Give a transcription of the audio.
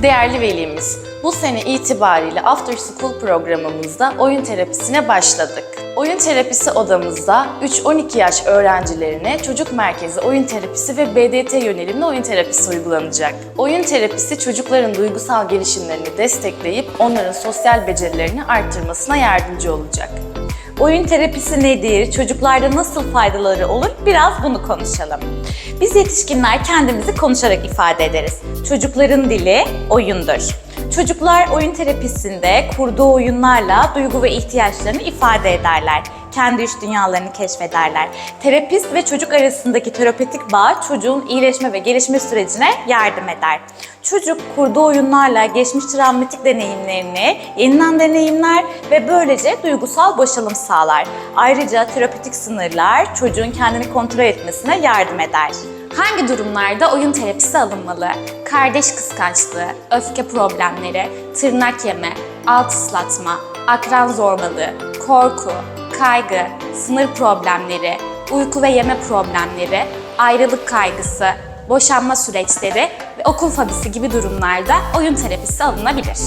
Değerli velimiz, bu sene itibariyle After School programımızda oyun terapisine başladık. Oyun terapisi odamızda 3-12 yaş öğrencilerine çocuk merkezi oyun terapisi ve BDT yönelimli oyun terapisi uygulanacak. Oyun terapisi çocukların duygusal gelişimlerini destekleyip onların sosyal becerilerini arttırmasına yardımcı olacak. Oyun terapisi nedir? Çocuklarda nasıl faydaları olur? Biraz bunu konuşalım. Biz yetişkinler kendimizi konuşarak ifade ederiz. Çocukların dili oyundur. Çocuklar oyun terapisinde kurduğu oyunlarla duygu ve ihtiyaçlarını ifade ederler. Kendi iç dünyalarını keşfederler. Terapist ve çocuk arasındaki terapetik bağ çocuğun iyileşme ve gelişme sürecine yardım eder. Çocuk kurduğu oyunlarla geçmiş travmatik deneyimlerini yeniden deneyimler ve böylece duygusal boşalım sağlar. Ayrıca terapötik sınırlar çocuğun kendini kontrol etmesine yardım eder. Hangi durumlarda oyun terapisi alınmalı? Kardeş kıskançlığı, öfke problemleri, tırnak yeme, alt ıslatma, akran zorbalığı, korku, kaygı, sınır problemleri, uyku ve yeme problemleri, ayrılık kaygısı, boşanma süreçleri ve okul fobisi gibi durumlarda oyun terapisi alınabilir.